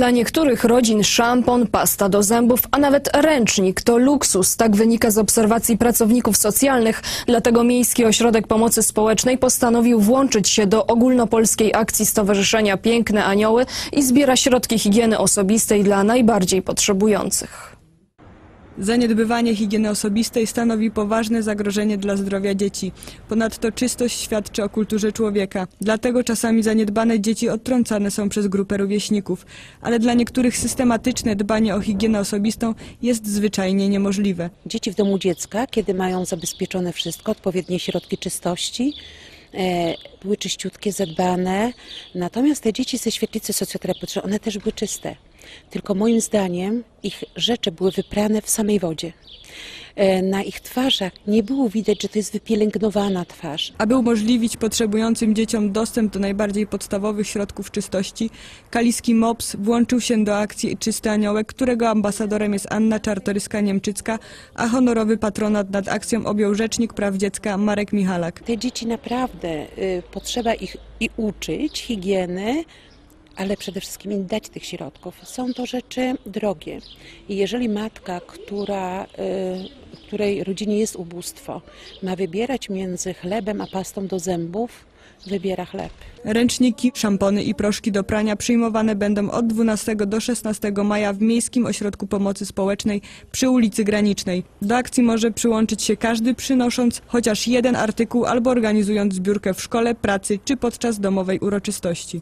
Dla niektórych rodzin szampon, pasta do zębów, a nawet ręcznik to luksus. Tak wynika z obserwacji pracowników socjalnych. Dlatego Miejski Ośrodek Pomocy Społecznej postanowił włączyć się do ogólnopolskiej akcji Stowarzyszenia Piękne Anioły i zbiera środki higieny osobistej dla najbardziej potrzebujących. Zaniedbywanie higieny osobistej stanowi poważne zagrożenie dla zdrowia dzieci. Ponadto czystość świadczy o kulturze człowieka. Dlatego czasami zaniedbane dzieci odtrącane są przez grupę rówieśników. Ale dla niektórych systematyczne dbanie o higienę osobistą jest zwyczajnie niemożliwe. Dzieci w domu dziecka, kiedy mają zabezpieczone wszystko, odpowiednie środki czystości, e, były czyściutkie, zadbane. Natomiast te dzieci ze świetlicy socjoterapeutycznej, one też były czyste. Tylko moim zdaniem ich rzeczy były wyprane w samej wodzie. E, na ich twarzach nie było widać, że to jest wypielęgnowana twarz. Aby umożliwić potrzebującym dzieciom dostęp do najbardziej podstawowych środków czystości, kaliski MOPS włączył się do akcji Czysty Aniołek, którego ambasadorem jest Anna Czartoryska-Niemczycka, a honorowy patronat nad akcją objął Rzecznik Praw Dziecka Marek Michalak. Te dzieci naprawdę y, potrzeba ich i uczyć higieny, ale przede wszystkim im dać tych środków. Są to rzeczy drogie. I jeżeli matka, która, y, której rodzinie jest ubóstwo, ma wybierać między chlebem a pastą do zębów, wybiera chleb. Ręczniki, szampony i proszki do prania przyjmowane będą od 12 do 16 maja w Miejskim Ośrodku Pomocy Społecznej przy ulicy Granicznej. Do akcji może przyłączyć się każdy przynosząc chociaż jeden artykuł albo organizując zbiórkę w szkole, pracy czy podczas domowej uroczystości.